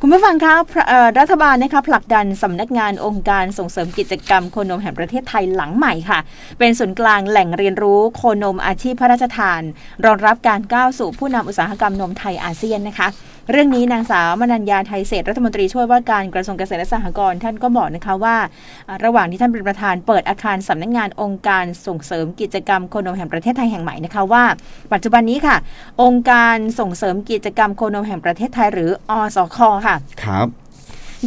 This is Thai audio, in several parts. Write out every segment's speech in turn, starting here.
คุณผู้ฟังคะรัฐบาลนะคะผลักดันสำนักงานองค์การส่งเสริมกิจกรรมโคนมแห่งประเทศไทยหลังใหม่ค่ะ เป็นศูนย์กลางแหล่งเรียนรู้โคนมอาชีพพระราชทาน รองรับการก้าวสู่ผู้นำอุตสาหกรรมนมไทยอาเซียนนะคะ เรื่องนี้นางสาวมนัญญาไทยเศษรัฐมนตรีช่วยว่าการกระทรวงเกษตรและสหกรณ์ท่านก็บอกนะคะว่า ระหว่างที่ท่านเป็นประธานเปิดอาคารสำนักงานองค์การส่งเสริมกิจกรรมโคนมแห่งประเทศไทยแห่งใหม่นะคะว่า ปัจจุบันนี้ค่ะ องค์การส่งเสริมกิจกรรมโคนมแห่งประเทศไทยหรืออสคค่ะครับ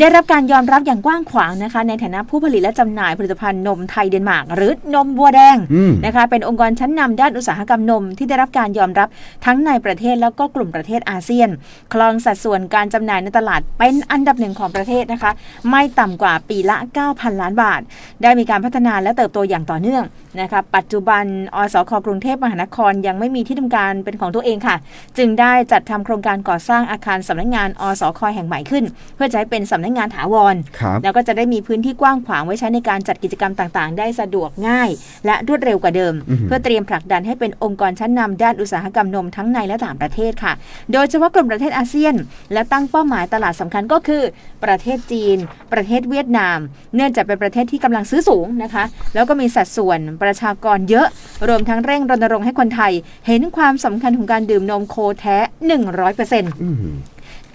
ได้รับการยอมรับอย่างกว้างขวางนะคะ ในฐานะผู้ผลิตและจำหน่ายผลิตภัณฑ์นมไทยเดนมาร์กหรือนมบัวแดงอืมนะคะ เป็นองค์กรชั้นนำด้านอุตสาหกรรมนม ที่ได้รับการยอมรับทั้งในประเทศแล้วก็กลุ่มประเทศอาเซียน คลองสัดส่วนการจำหน่ายในตลาดเป็นอันดับหนึ่งของประเทศนะคะ ไม่ต่ำกว่าปีละ 9,000 ล้านบาท ได้มีการพัฒนาและเติบโตอย่างต่อเนื่องนะคะปัจจุบันอสคกรุงเทพมหานครยังไม่มีที่ทำการเป็นของตัวเองค่ะ จึงได้จัดทำโครงการก่อสร้างอาคารสำนักงานอสคแห่งใหม่ขึ้น เพื่อจะให้เป็นสำนักงานถาวรครับแล้วก็จะได้มีพื้นที่กว้างขวางไว้ใช้ในการจัดกิจกรรมต่างๆ ได้สะดวกง่าย และรวดเร็วกว่าเดิมอือหือเพื่อเตรียมผลักดันให้เป็นองค์กรชั้นนำด้านอุตสาหกรรมนมทั้งในและต่างประเทศค่ะ โดยเฉพาะกลุ่มประเทศอาเซียน และตั้งเป้าหมายตลาดสำคัญก็คือ ประเทศจีน ประเทศเวียดนาม เนื่องจากเป็นประเทศที่กำลังซื้อสูงนะคะ แล้วก็มีสัดส่วนประชากรเยอะ รวมทั้งเร่งรณรงค์ให้คนไทย เห็นความสำคัญของการดื่มนมโคแท้ 100%อืม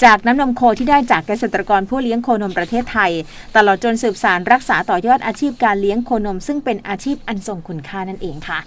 จากน้ำนมโคที่ได้จากเกษตรกรผู้เลี้ยงโคนมประเทศไทย ตลอดจนสืบสารรักษาต่อยอดอาชีพการเลี้ยงโคนม ซึ่งเป็นอาชีพอันทรงคุณค่านั่นเองค่ะ